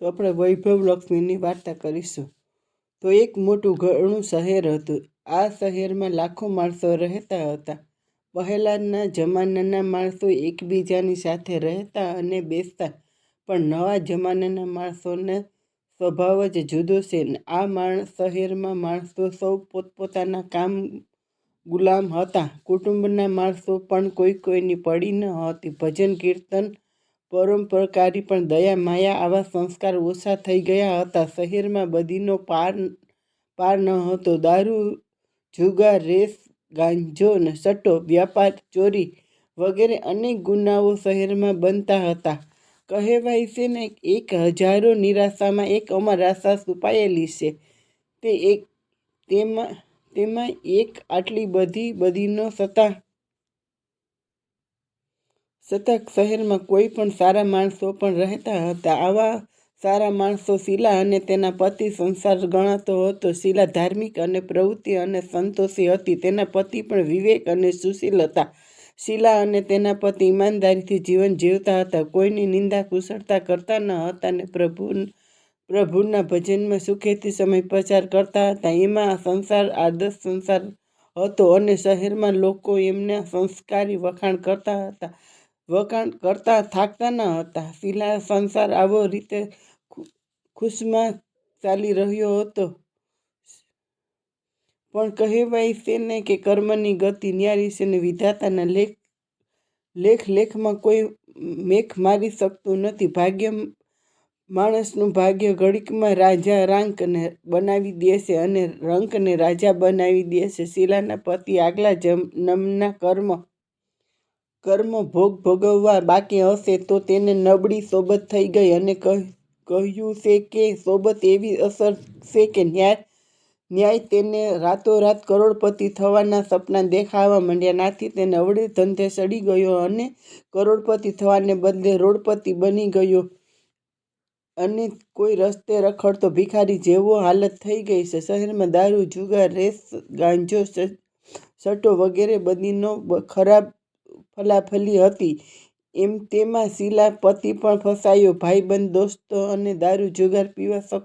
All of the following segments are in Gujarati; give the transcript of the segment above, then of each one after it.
તો આપણે વૈભવ લક્ષ્મીની વાર્તા કરીશું. તો એક મોટું ઘણું શહેર હતું. આ શહેરમાં લાખો માણસો રહેતા હતા. પહેલાંના જમાનાના માણસો એકબીજાની સાથે રહેતા અને બેસતા. પણ નવા જમાનાના માણસોને સ્વભાવ જ જુદો છે. આ માણસ શહેરમાં માણસો સૌ પોતપોતાના કામ ગુલામ હતા. કુટુંબના માણસો પણ કોઈ કોઈની પડી ન હતી. ભજન, કીર્તન પરોપકારી પણ દયા, માયા આવા સંસ્કાર ઓછા થઈ ગયા હતા. શહેરમાં બધીનો પાર પાર ન હતો. દારૂ, જુગાર, રેસ, ગાંજો સટ્ટો વ્યાપાર, ચોરી વગેરે અનેક ગુનાઓ શહેરમાં બનતા હતા. કહેવાય છે ને, એક હજારો નિરાશામાં એક અમર આશા છુપાયેલી છે. તે એક, તેમાં તેમાં એક આટલી બધી, બધીનો સત્તા છતાં શહેરમાં કોઈ પણ સારા માણસો પણ રહેતા હતા. આવા સારા માણસો શીલા અને તેના પતિ સંસાર ગણાતો હતો. શીલા ધાર્મિક અને પ્રવૃત્તિ અને સંતોષી હતી. તેના પતિ પણ વિવેક અને સુશીલ હતા. શીલા અને તેના પતિ ઈમાનદારીથી જીવન જીવતા હતા. કોઈની નિંદા કુશળતા કરતા ન હતા અને પ્રભુ પ્રભુના ભજનમાં સુખેથી સમય પસાર કરતા હતા. એમાં સંસાર આદર્શ સંસાર હતો અને શહેરમાં લોકો એમના સંસ્કારી વખાણ કરતા હતા. વખાણ કરતા થાકતા ન હતા. શીલા સંસાર આવો રીતે ખુશમાં ચાલી રહ્યો હતો. પણ કહેવાય છે ને કે કર્મની ગતિ ન્યારી છે ને વિધાતાના લેખ લેખ, લેખમાં કોઈ મેખ મારી શકતું નથી. ભાગ્ય માણસનું ભાગ્ય ઘડીકમાં રાજા રાંકને બનાવી દેશે અને રંકને રાજા બનાવી દેશે શીલાના પતિ આગલા જન્મના કર્મ કર્મ ભોગ ભોગવવા બાકી હશે તો તેને નબળી સોબત થઈ ગઈ અને કહ્યું છે કે સોબત એવી અસર છે કે ન્યાય ન્યાય તેને રાતોરાત કરોડપતિ થવાના સપના દેખાવા માંડ્યા. નાથી તે નવડે ધંધે સડી ગયો અને કરોડપતિ થવાને બદલે રોડપતિ બની ગયો અને કોઈ રસ્તે રખડતો ભિખારી જેવો હાલત થઈ ગઈ છે. શહેરમાં દારૂ, જુગાર, રેસ, ગાંજો સટ્ટો વગેરે બધીનો ખરાબ ફલાફલી હતી. એમ તેમાં શીલા પતિ પણ ફસાયો. ભાઈબંધ, દોસ્તો અને દારૂ જુગાર પીવા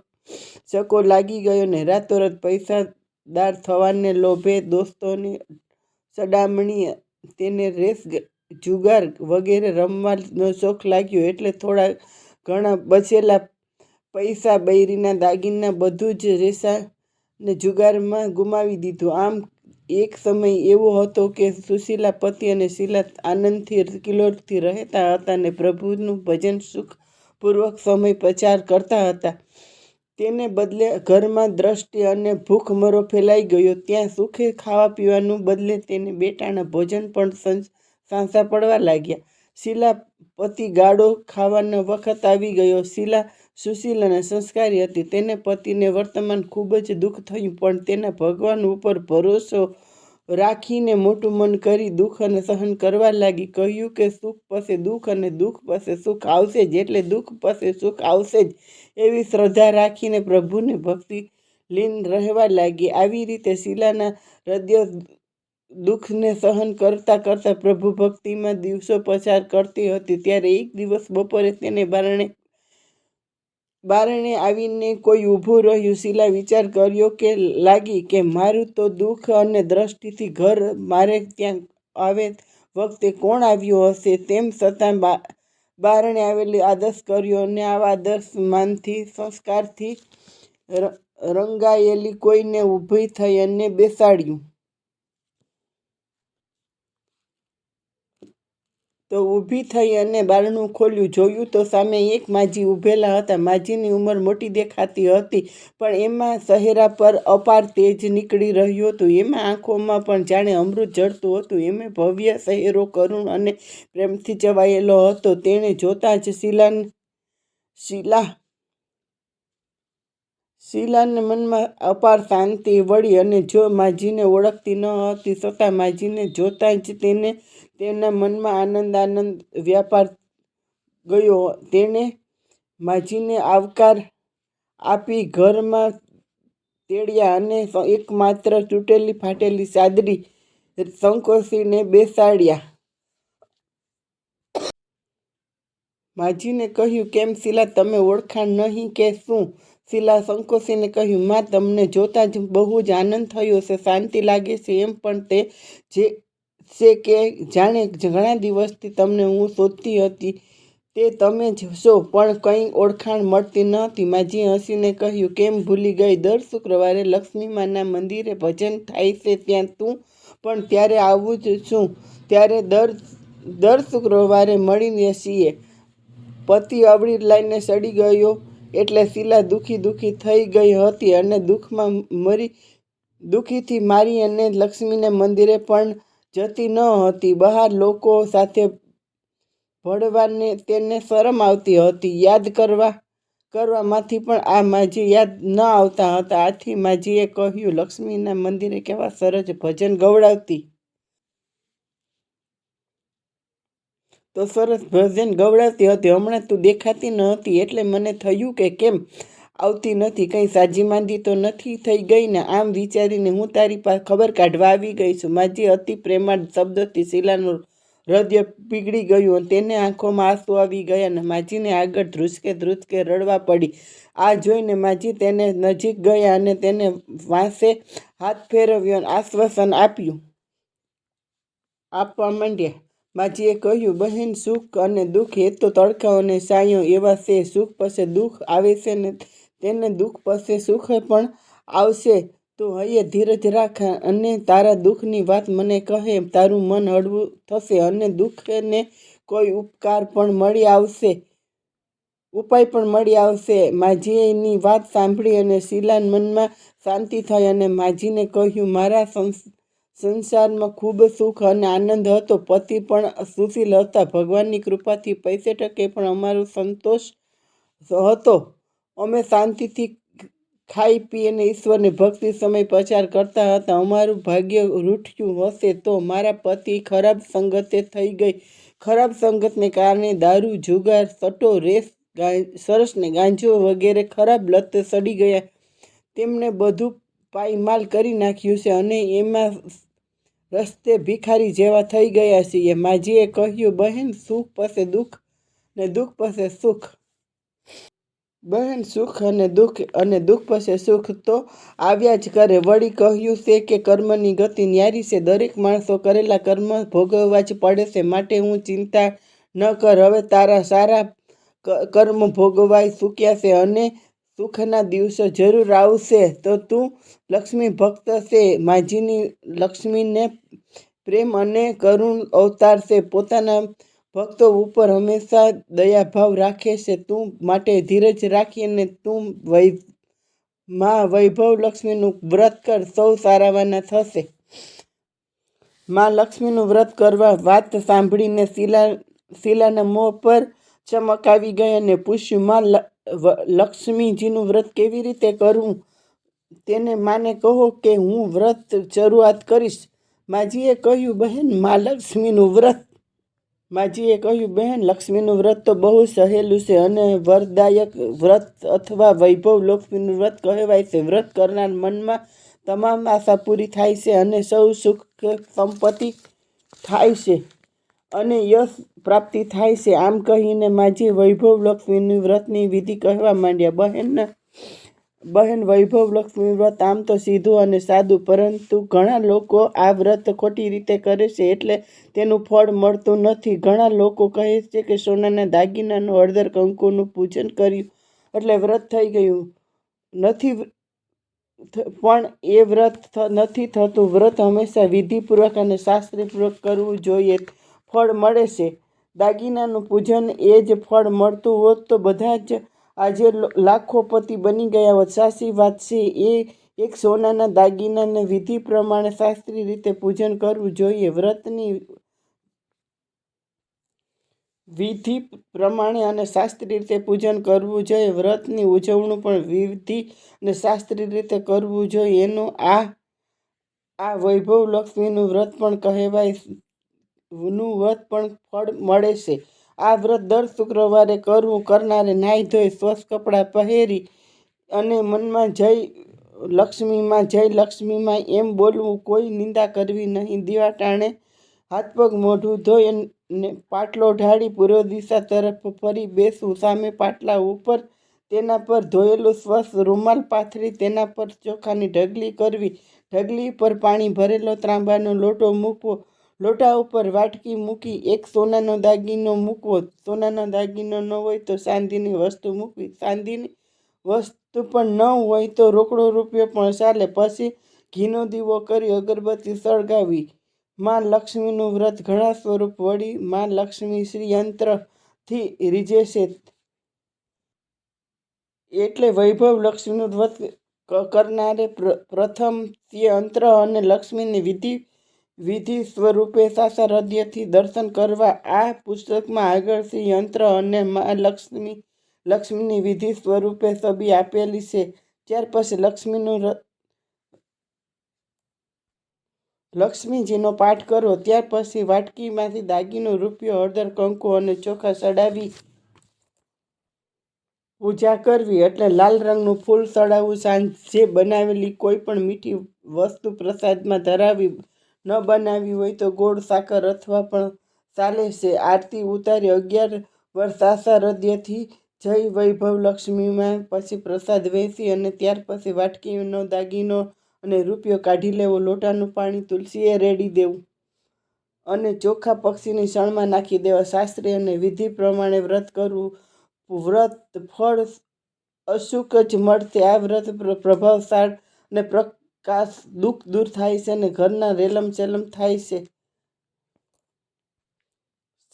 શકો લાગી ગયો ને રાતોરાત પૈસાદાર થવાને લોભે દોસ્તોની સડામણી તેને રેસ જુગાર વગેરે રમવાનો શોખ લાગ્યો એટલે થોડા ઘણા બચેલા પૈસા બૈરીના દાગીના બધું જ રેસા ને જુગારમાં ગુમાવી દીધું. આમ એક સમય એવો હતો કે સુશીલા પતિ અને શીલા આનંદથી કિલોથી રહેતા હતા અને પ્રભુનું ભજન સુખપૂર્વક સમય પ્રચાર કરતા હતા. તેને બદલે ઘરમાં દ્રષ્ટિ અને ભૂખમરો ફેલાઈ ગયો. ત્યાં સુખે ખાવા પીવાનું બદલે તેને બેટાના ભોજન પણ સાંસા પડવા લાગ્યા. શીલા પતિ ગાળો ખાવાનો વખત આવી ગયો. શીલા સુશીલ અને સંસ્કારી હતી. તેને પતિને વર્તમાન ખૂબ જ દુઃખ થયું, પણ તેના ભગવાન ઉપર ભરોસો રાખીને મોટું મન કરી દુઃખ અને સહન કરવા લાગી. કહ્યું કે સુખ પાસે દુઃખ અને દુઃખ પાસે સુખ આવશે જ એટલે દુઃખ પાસે સુખ આવશે જ એવી શ્રદ્ધા રાખીને પ્રભુની ભક્તિ લીન રહેવા લાગી. આવી રીતે શીલાના હૃદય દુઃખને સહન કરતાં કરતાં પ્રભુ ભક્તિમાં દિવસો પસાર કરતી હતી. ત્યારે એક દિવસ બપોરે તેને બારણે બારણે આવીને કોઈ ઊભું રહ્યું, શીલા વિચાર કર્યો કે લાગી કે મારું તો દુઃખ અને દ્રષ્ટિથી ઘર મારે ત્યાં આવે વખતે કોણ આવ્યું હશે તેમ છતાં બારણે આવેલી આદર્શ કર્યો અને આવા આદર્શ માનથી, સંસ્કારથી રંગાયેલી કોઈને ઊભી થઈ અને બેસાડ્યું. તો ઊભી થઈ અને બારણું ખોલ્યું. જોયું તો સામે એક માજી ઊભેલા હતા. માજીની ઉંમર મોટી દેખાતી હતી, પણ એમાં ચહેરા પર અપાર તેજ નીકળી રહ્યું હતું. એમાં આંખોમાં પણ જાણે અમૃત જળતું હતું. એમે ભવ્ય શહેરો, કરુણ અને પ્રેમથી ચવાયેલો હતો. તેણે જોતાં જ શિલાન, શિલા, શીલાને મનમાં અપાર શાંતિ વળી અને જો માજીને ઓળખતી ન હતી છતાં માજીને જોતાં જ તેને તેના મનમાં આનંદ આનંદ વ્યાપાર ગયો. તેણે માજીને આવકાર આપી ઘરમાં તેડ્યા અને એકમાત્ર તૂટેલી ફાટેલી ચાદરી સંકોચીને બેસાડ્યા. માજીને કહ્યું, કેમ શીલા, તમે ઓળખાણ નહીં કે શું? શીલા સંકોચીને કહ્યું, માં, તમને જોતાં જ બહુ જ આનંદ થયો છે, શાંતિ લાગે છે એમ, પણ તે જે છે કે જાણે ઘણા દિવસથી તમને હું શોધતી હતી, તે તમે જ છો. પણ કંઈ ઓળખાણ મળતી ન હતી માજીએ હસીને કહ્યું, કેમ ભૂલી ગઈ? દર શુક્રવારે લક્ષ્મીમાના મંદિરે ભજન થાય છે ત્યાં તું પણ ત્યારે આવું જ છું. ત્યારે દર દર શુક્રવારે મળીને છીએ. પતિ અવળી લાઈને સડી ગયો. એટલે શીલા દુઃખી દુઃખી થઈ ગઈ હતી અને દુઃખમાં મરી, દુઃખીથી મારી અને લક્ષ્મીને મંદિરે પણ જતી ન હતી. બહાર લોકો સાથે ભળવાને તેને શરમ આવતી હતી. યાદ કરવા, કરવામાંથી પણ આ માજી યાદ ન આવતા હતા. આથી માજીએ કહ્યું, લક્ષ્મીના મંદિરે કેવા સરસ ભજન ગવડાવતી. તો સરસ ભજન ગવડાવતી હતી. હમણાં તું દેખાતી ન હતી. એટલે મને થયું કે કેમ આવતી નથી, કંઈ સાજી માંદી તો નથી થઈ ગઈ ને આમ વિચારીને હું તારી પાસે ખબર કાઢવા આવી ગઈ છું. માજી અતિ પ્રેમાળ શબ્દથી શીલાનું હૃદય પીગળી ગયું તેને આંખોમાં આંસુ આવી ગયા અને માજીને આગળ ધ્રુસકે ધ્રુસકે રડવા પડી. આ જોઈને માજી તેને નજીક ગયા અને તેને વાંસે હાથ ફેરવ્યો અને આશ્વાસન આપ્યું. આપવા માંડ્યા. માજીએ કહ્યું, બહેન, સુખ અને દુઃખ એ તો તડકાઓ અને સાયો એવા છે. સુખ પછી દુઃખ આવે છે ને તેને દુઃખ પછી સુખ પણ આવશે, તો હૈયે ધીરજ રાખ અને તારા દુઃખની વાત મને કહે, તારું મન હળવું થશે અને દુઃખને કોઈ ઉપકાર પણ મળી આવશે, ઉપાય પણ મળી આવશે. માજીની વાત સાંભળી અને શીલા મનમાં શાંતિ થઈ અને માજીને કહ્યું, મારા સંસારમાં ખૂબ સુખ અને આનંદ હતો. પતિ પણ સુશીલ હતા. ભગવાનની કૃપાથી પૈસે ટકે પણ અમારો સંતોષ હતો. અમે શાંતિથી ખાઈ પી અને ઈશ્વરની ભક્તિ સમય પસાર કરતા હતા. અમારું ભાગ્ય રૂઠ્યું હશે તો મારા પતિ ખરાબ સંગતે થઈ ગઈ. ખરાબ સંગતને કારણે દારૂ, જુગાર સટો રેસ સરસને ગાંજો વગેરે ખરાબ લત સડી ગયા. તેમણે બધું પાયમાલ કરી નાખ્યું છે અને એમાં રસ્તે ભિખારી જેવા થઈ ગયા છીએ. માજીએ કહ્યું, બહેન, સુખ પાસે દુઃખ ને દુઃખ પાસે સુખ. બહેન સુખ અને દુઃખ અને દુઃખ પછી સુખ તો આવ્યા જ કરે. વળી કહ્યું છે કે કર્મની ગતિ ન્યારી છે. દરેક માણસો કરેલા કર્મ ભોગવવા જ પડે છે. માટે હું ચિંતા ન કર. હવે તારા સારા કર્મ ભોગવાય ચૂક્યા છે અને સુખના દિવસો જરૂર આવશે. તો તું લક્ષ્મી ભક્ત છે. માજીની લક્ષ્મીને પ્રેમ અને કરુણ અવતાર છે. પોતાના ભક્તો ઉપર હંમેશા દયાભાવ રાખે છે. તું માટે ધીરજ રાખીને તું વૈ, માં વૈભવ લક્ષ્મીનું વ્રત કર. સૌ સારાવાના થશે. માં લક્ષ્મીનું વ્રત કરવા વાત સાંભળીને શીલા, શીલાના મોં પર ચમક આવી ગઈ અને પૂછ્યું, માં લક્ષ્મીજીનું વ્રત કેવી રીતે કરવું તેને માને કહો કે હું વ્રત શરૂઆત કરીશ. માજીએ કહ્યું, બહેન, મા લક્ષ્મીનું વ્રત માજીએ કહ્યું, બહેન, લક્ષ્મીનું વ્રત તો બહુ સહેલું છે અને વરદાયક વ્રત અથવા વૈભવ લક્ષ્મીનું વ્રત કહેવાય છે. વ્રત કરનાર મનમાં તમામ આશા પૂરી થાય છે અને સૌ સુખ સંપત્તિ થાય છે અને યશ પ્રાપ્તિ થાય છે. આમ કહીને માજી વૈભવ લક્ષ્મીની વ્રતની વિધિ કહેવા માંડ્યા. બહેનના બહેન વૈભવ લક્ષ્મી વ્રત આમ તો સીધું અને સાદું, પરંતુ ઘણા લોકો આ વ્રત ખોટી રીતે કરે છે એટલે તેનું ફળ મળતું નથી. ઘણા લોકો કહે છે કે સોનાના દાગીનાનું હળદર કંકુનું પૂજન કર્યું એટલે વ્રત થઈ ગયું નથી. પણ એ વ્રત નથી થતું. વ્રત હંમેશા વિધિપૂર્વક અને શાસ્ત્રીપૂર્વક કરવું જોઈએ. ફળ મળે છે. દાગીનાનું પૂજન એ જ ફળ મળતું હોત તો બધા જ આજે લાખોપતિ બની ગયા. સાચી વાત છે એ, એક સોનાના દાગીનાને વિધિ પ્રમાણે શાસ્ત્રીય રીતે પૂજન કરવું જોઈએ. વ્રતની વિધિ પ્રમાણે અને શાસ્ત્રીય રીતે પૂજન કરવું જોઈએ. વ્રતની ઉજવણી પણ વિધિ અને શાસ્ત્રીય રીતે કરવું જોઈએ. એનું આ આ વૈભવ લક્ષ્મીનું વ્રત પણ કહેવાય. નું વ્રત પણ ફળ મળે છે. આ વ્રત દર શુક્રવારે કરવું કરનારે નાહી ધોઈ સ્વચ્છ કપડાં પહેરી અને મનમાં જય લક્ષ્મીમાં જય લક્ષ્મીમાં એમ બોલવું કોઈ નિંદા કરવી નહીં. દીવા ટાણે હાથ પગ મોઢું ધોઈ ને પાટલો ઢાળી પૂર્વ દિશા તરફ ફરી બેસવું. સામે પાટલા ઉપર તેના પર ધોયેલું સ્વચ્છ રૂમાલ પાથરી તેના પર ચોખાની ઢગલી કરવી. ઢગલી પર પાણી ભરેલો ત્રાંબાનો લોટો મૂકવો. લોટા ઉપર વાટકી મૂકી એક સોનાનો દાગીનો મૂકવો. સોનાનો દાગીનો ન હોય તો ચાંદીની વસ્તુ મૂકવી. ચાંદીની વસ્તુ પણ ન હોય તો રોકડો રૂપિયો પણ ચાલે. પછી ઘીનો દીવો કરી અગરબત્તી સળગાવી. માં લક્ષ્મીનું વ્રત ઘણા સ્વરૂપ વળી માં લક્ષ્મી શ્રી યંત્રથી છે એટલે વૈભવ લક્ષ્મીનું વ્રત કરનારે પ્રથમ પ્રથમ અંત્ર અને લક્ષ્મીની વિધિ વિધિ સ્વરૂપે સાસા હૃદયથી દર્શન કરવા આ પુસ્તકમાં આગળથી યંત્ર અને મા લક્ષ્મી, લક્ષ્મીની વિધિ સ્વરૂપે સબી આપેલી છે. ત્યાર પછી લક્ષ્મીનું લક્ષ્મીજીનો પાઠ કરો. ત્યાર પછી વાટકીમાંથી દાગીનો રૂપિયો, હળદર, કંકુ અને ચોખા ચડાવી પૂજા કરવી. એટલે લાલ રંગનું ફૂલ ચડાવવું સાંજે બનાવેલી કોઈ પણ મીઠી વસ્તુ પ્રસાદમાં ધરાવી ન બનાવી હોય તો ગોળ, સાકર અથવા પણ ચાલે છે. આરતી ઉતારી અગિયાર વર્ષ સાસા હૃદયથી જય વૈભવ લક્ષ્મીમાં પછી પ્રસાદ વહેંચી અને ત્યાર પછી વાટકીનો, દાગીનો અને રૂપિયો કાઢી લેવો. લોટાનું પાણી તુલસીએ રેડી દેવું અને ચોખા પક્ષીની શણમાં નાખી દેવા. શાસ્ત્રી અને વિધિ પ્રમાણે વ્રત કરવું. વ્રત ફળ અશુક જ મળશે. આ વ્રત પ્રભાવશાળ અને પ્રકાશ દુઃખ દૂર થાય છે અને ઘરના રેલમ ચેલમ થાય છે.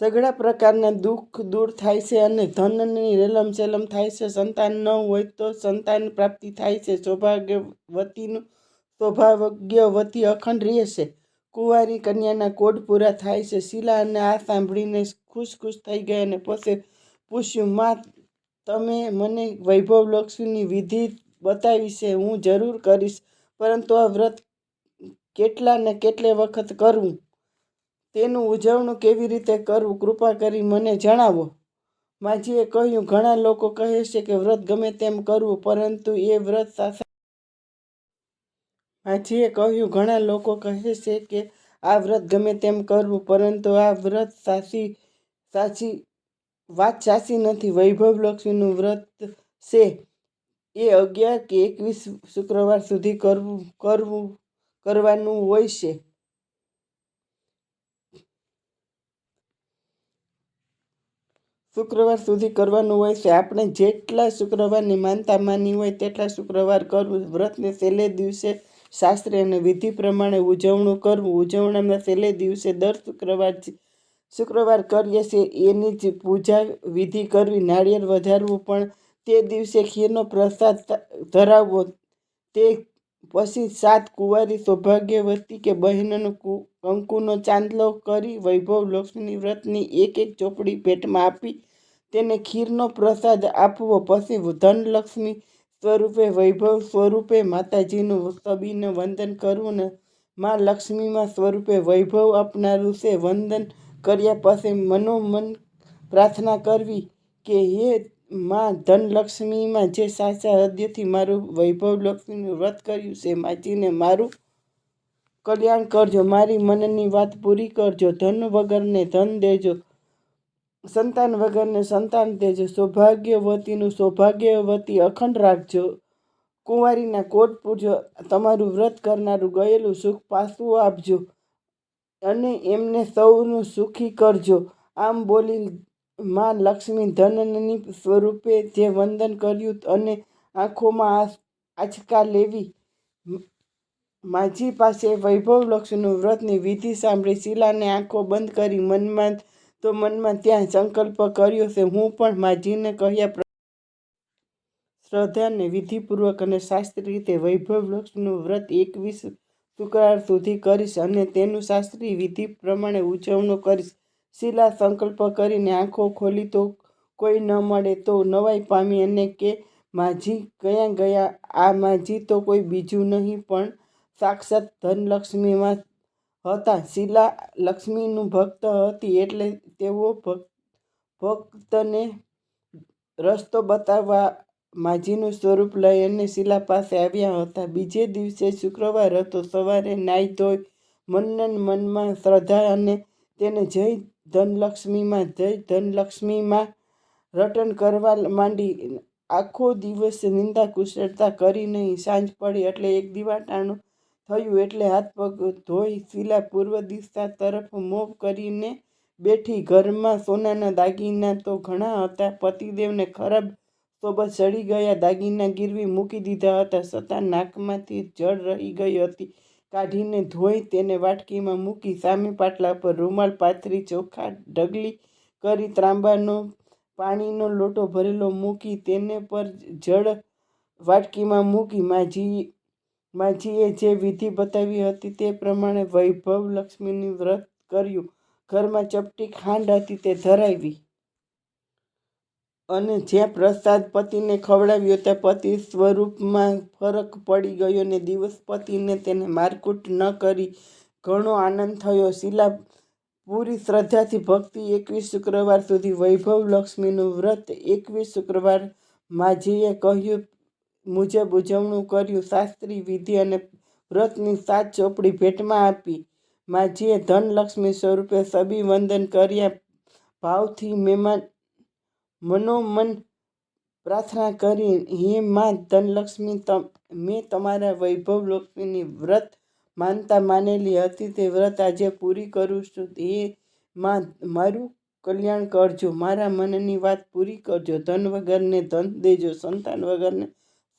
સઘળા પ્રકારના દુઃખ દૂર થાય છે અને ધનની રેલમ ચેલમ થાય છે. સંતાન ન હોય તો સંતાન પ્રાપ્તિ થાય છે. સૌભાગ્યવતીનું સૌભાગ્યવતી અખંડ રહેશે કુંવારી કન્યાના કોડ પૂરા થાય છે. શીલા અને આ સાંભળીને ખુશ ખુશ થઈ ગઈ અને પોતે પૂછ્યું, માં, તમે મને વૈભવ લક્ષ્મીની વિધિ બતાવી છે. હું જરૂર કરીશ. પરંતુ આ વ્રત કેટલા ને કેટલે વખત કરવું? તેનું ઉજવણું કેવી રીતે કરવું? કૃપા કરી મને જણાવો. માજીએ કહ્યું, ઘણા લોકો કહે છે કે વ્રત ગમે તેમ કરવું, પરંતુ એ વ્રત સાથે માજીએ કહ્યું, ઘણા લોકો કહે છે કે આ વ્રત ગમે તેમ કરવું, પરંતુ આ વ્રત સાચી સાચી વાત સાચી નથી. વૈભવ લક્ષ્મીનું વ્રત છે. એ અગિયાર કે એકવીસ શુક્રવાર સુધી કરવું કરવું, કરવાનું હોય છે. શુક્રવાર સુધી કરવાનું હોય છે. આપણે જેટલા શુક્રવારની માનતા માની હોય તેટલા શુક્રવાર કરવું. વ્રતને છેલ્લે દિવસે શાસ્ત્ર અને વિધિ પ્રમાણે ઉજવણું કરવું. ઉજવણામાં છેલ્લે દિવસે દર શુક્રવાર શુક્રવાર કરીએ છીએ. એની જ પૂજા વિધિ કરવી. નાળિયેર વધારવું પણ તે દિવસે ખીરનો પ્રસાદ ધરાવવો. તે પછી સાત કુંવારી સૌભાગ્યવતી કે બહેનોનો કંકુનો ચાંદલો કરી વૈભવ લક્ષ્મી વ્રતની એક એક ચોપડી ભેટમાં આપી તેને ખીરનો પ્રસાદ આપવો. પછી ધનલક્ષ્મી સ્વરૂપે, વૈભવ સ્વરૂપે માતાજીનું સબીને વંદન કરવું ને માં લક્ષ્મીમાં સ્વરૂપે વૈભવ આપનારું છે વંદન કર્યા પછી મનોમન પ્રાર્થના કરવી કે હે માં ધનલક્ષ્મીમાં જે સાચા હૃદયથી મારું વૈભવ લક્ષ્મીનું વ્રત કર્યું છે, માજીને મારું કલ્યાણ કરજો, મારી મનની વાત પૂરી કરજો, ધન વગરને ધન દેજો, સંતાન વગરને સંતાન દેજો, સૌભાગ્યવતીનું સૌભાગ્યવતી અખંડ રાખજો, કુંવારીના કોટ પૂરજો તમારું વ્રત કરનારું ગયેલું સુખ પાછું આપજો અને એમને સૌનું સુખી કરજો. આમ બોલી માં લક્ષ્મી ધનની સ્વરૂપે જે વંદન કર્યું અને આંખોમાં આંચકા લેવી. માજી પાસે વૈભવ લક્ષ્મીનું વ્રતની વિધિ સાંભળી શીલાને આંખો બંધ કરી મનમાં તો મનમાં ત્યાં સંકલ્પ કર્યો છે હું પણ માજીને કહ્યા શ્રદ્ધાને વિધિપૂર્વક અને શાસ્ત્રીય રીતે વૈભવ લક્ષ્મીનું વ્રત એકવીસ શુક્રવાર સુધી કરીશ અને તેનું શાસ્ત્રીય વિધિ પ્રમાણે ઉજવણું કરીશ. શીલા સંકલ્પ કરીને આંખો ખોલી તો કોઈ ન મળે તો નવાઈ પામી અને કે માજી ક્યાં ગયા? આ માજી તો કોઈ બીજું નહીં, પણ સાક્ષાત ધનલક્ષ્મીમાં હતા. શીલા લક્ષ્મીનું ભક્ત હતી એટલે તેઓ ભક્ત ભક્તને રસ્તો બતાવવા માજીનું સ્વરૂપ લઈ અને શીલા પાસે આવ્યા હતા. બીજે દિવસે શુક્રવાર હતો. સવારે નાહી ધોઈ મનન મનમાં શ્રદ્ધા અને તેને જય ધનલક્ષ્મીમાં જય ધનલક્ષ્મીમાં રટણ કરવા માંડી. આખો દિવસ નિંદા કુશળતા કરી નહીં, સાંજ પડી એટલે એક દિવાટાણું થયું એટલે હાથ પગ ધોઈ શીલા પૂર્વ દિશા તરફ મોભ કરીને બેઠી. ઘરમાં સોનાના દાગીના તો ઘણા હતા, પતિદેવને ખરાબ સોબત ચડી ગયા. દાગીના ગીરવી મૂકી દીધા હતા. છતાં નાકમાંથી જળ રહી ગઈ હતી. કાઢીને ધોઈ તેને વાટકીમાં મૂકી સામે પાટલા પર રૂમાલ, પાથરી, ચોખા ઢગલી કરી ત્રાંબાનો પાણીનો લોટો ભરેલો મૂકી તેને પર જળ વાટકીમાં મૂકી માજી, માજીએ જે વિધિ બતાવી હતી તે પ્રમાણે વૈભવ લક્ષ્મીની વ્રત કર્યું. ઘરમાં ચપટી ખાંડ હતી તે ધરાવી. અને જ્યાં પ્રસાદ પતિને ખવડાવ્યો ત્યાં પતિ સ્વરૂપમાં ફરક પડી ગયો ને દિવસ પતિને તેને મારકૂટ ન કરી ઘણો આનંદ થયો. શીલા પૂરી શ્રદ્ધાથી ભક્તિ એકવીસ શુક્રવાર સુધી. વૈભવ લક્ષ્મીનું વ્રત એકવીસ શુક્રવાર માજીએ કહ્યું મુજબ ઉજવણું કર્યું. શાસ્ત્રી વિધિ અને વ્રતની સાત ચોપડી ભેટમાં આપી. માજીએ ધનલક્ષ્મી સ્વરૂપે સબી વંદન કર્યા. ભાવથી મહેમાન મનોમન પ્રાર્થના કરી, હે માં ધનલક્ષ્મી મેં તમારા વૈભવ લક્ષ્મીની વ્રત માનતા માનેલી હતી. તે વ્રત આજે પૂરી કરું છું. હે માં મારું કલ્યાણ કરજો. મારા મનની વાત પૂરી કરજો. ધન વગરને ધન દેજો, સંતાન વગરને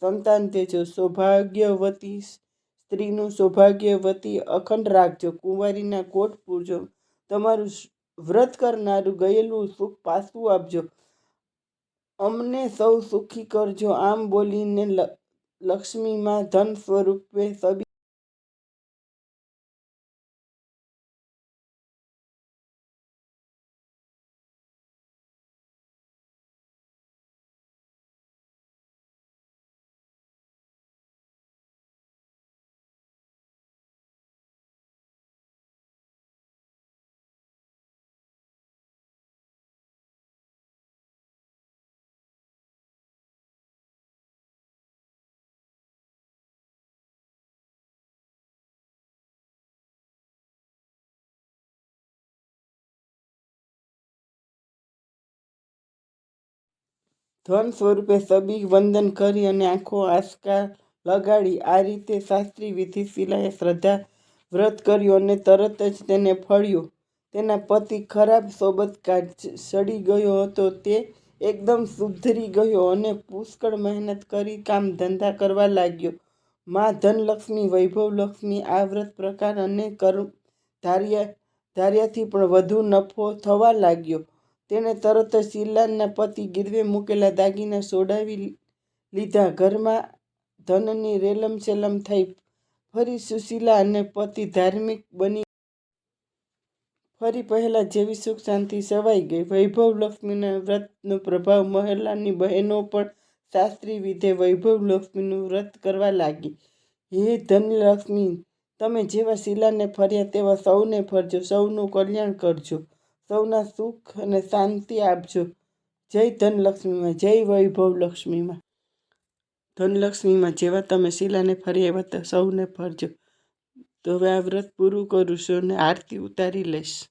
સંતાન દેજો. સૌભાગ્યવતી સ્ત્રીનું સૌભાગ્યવતી અખંડ રાખજો. કુંવારીના કોટ પૂરજો. તમારું વ્રત કરનારું ગયેલું સુખ પાછું આપજો. અમને સૌ સુખી કરજો. આમ બોલીને લક્ષ્મીમાં ધન સ્વરૂપે સબી ધન સ્વરૂપે સબી વંદન કરી અને આંખો આસકા લગાડી, આ રીતે શાસ્ત્રી વિધિ શિલાએ શ્રદ્ધા વ્રત કર્યું અને તરત જ તેને ફળ્યું. તેના પતિ ખરાબ સોબત સડી ગયો હતો. તે એકદમ સુધરી ગયો અને પુષ્કળ મહેનત કરી કામ ધંધા કરવા લાગ્યો. મા ધનલક્ષ્મી, વૈભવલક્ષ્મી આ વ્રત પ્રકાર અને કર્મ ધાર્યા, ધાર્યાથી પણ વધુ નફો થવા લાગ્યો. તેણે તરત જ શીલાના પતિ ગીરવે મૂકેલા દાગીના સોડાવી લીધા. ઘરમાં ધનની રેલમસેલમ થઈ ફરી સુશીલા અને પતિ ધાર્મિક બની. ફરી પહેલાં જેવી સુખ શાંતિ સવાઈ ગઈ. વૈભવ લક્ષ્મીના વ્રતનો પ્રભાવ મહેલાની બહેનો પણ શાસ્ત્રી વિધે વૈભવ લક્ષ્મીનું વ્રત કરવા લાગી. હે ધનલક્ષ્મી, તમે જેવા શીલાને ફર્યા તેવા સૌને ફરજો. સૌનું કલ્યાણ કરજો. સૌના સુખ અને શાંતિ આપજો. જય ધનલક્ષ્મીમાં, જય વૈભવ લક્ષ્મીમાં ધનલક્ષ્મીમાં જેવા તમે શીલાને ફરી એવા સૌને ફરજો. તો હવે આ વ્રત પૂરું કરું છું અને આરતી ઉતારી લઈશ.